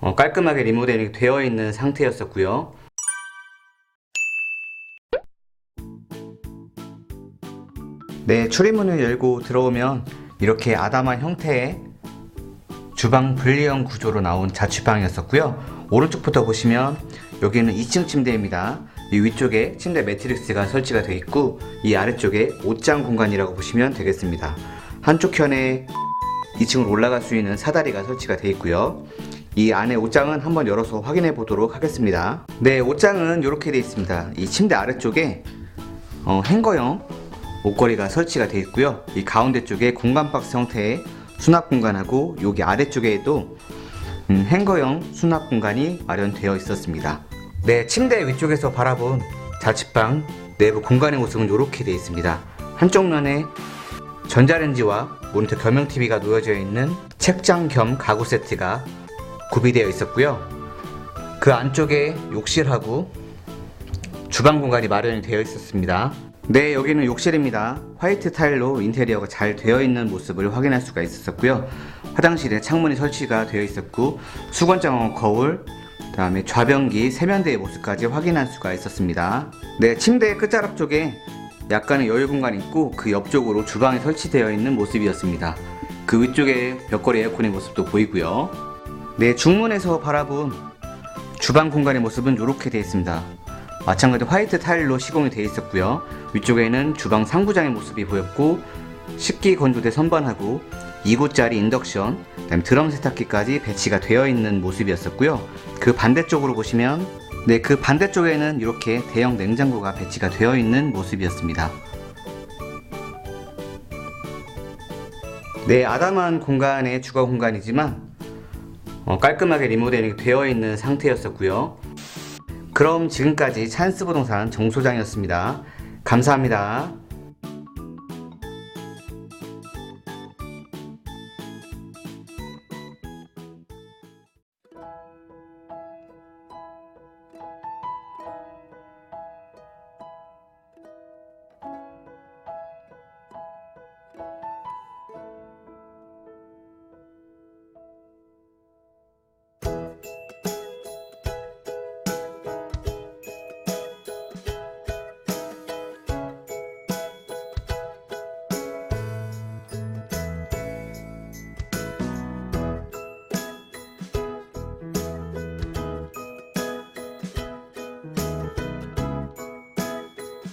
어, 깔끔하게 리모델링 되어 있는 상태였었고요. 네, 출입문을 열고 들어오면 이렇게 아담한 형태의 주방 분리형 구조로 나온 자취방이었었고요. 오른쪽부터 보시면 여기는 2층 침대입니다. 이 위쪽에 침대 매트릭스가 설치가 되어 있고 이 아래쪽에 옷장 공간이라고 보시면 되겠습니다. 한쪽 편에 2층으로 올라갈 수 있는 사다리가 설치가 되어 있고요. 이 안에 옷장은 한번 열어서 확인해 보도록 하겠습니다. 네, 옷장은 이렇게 되어 있습니다. 이 침대 아래쪽에 어, 행거형 옷걸이가 설치가 되어 있고요. 이 가운데 쪽에 공간 박스 형태의 수납 공간하고 여기 아래쪽에도 음, 행거형 수납 공간이 마련되어 있었습니다. 네, 침대 위쪽에서 바라본 자취방 내부 공간의 모습은 이렇게 되어 있습니다. 한쪽 면에 전자레인지와 모니터 겸용 TV가 놓여져 있는 책장 겸 가구 세트가 구비되어 있었고요. 그 안쪽에 욕실하고 주방 공간이 마련이 되어 있었습니다. 네, 여기는 욕실입니다. 화이트 타일로 인테리어가 잘 되어 있는 모습을 확인할 수가 있었고요. 화장실에 창문이 설치가 되어 있었고 수건장 거울, 그다음에 좌변기, 세면대의 모습까지 확인할 수가 있었습니다. 네, 침대 끝자락 쪽에 약간의 여유 공간이 있고 그 옆쪽으로 주방이 설치되어 있는 모습이었습니다. 그 위쪽에 벽걸이 에어컨의 모습도 보이고요. 네, 중문에서 바라본 주방 공간의 모습은 이렇게 되어 있습니다. 마찬가지로 화이트 타일로 시공이 되어 있었고요. 위쪽에는 주방 상부장의 모습이 보였고 식기 건조대 선반하고 2구짜리 인덕션, 그다음에 드럼 세탁기까지 배치가 되어 있는 모습이었었고요. 그 반대쪽으로 보시면 네, 그 반대쪽에는 이렇게 대형 냉장고가 배치가 되어 있는 모습이었습니다. 네, 아담한 공간의 주거 공간이지만 어, 깔끔하게 리모델링 되어 있는 상태였었고요. 그럼 지금까지 찬스 부동산 정소장이었습니다. 감사합니다.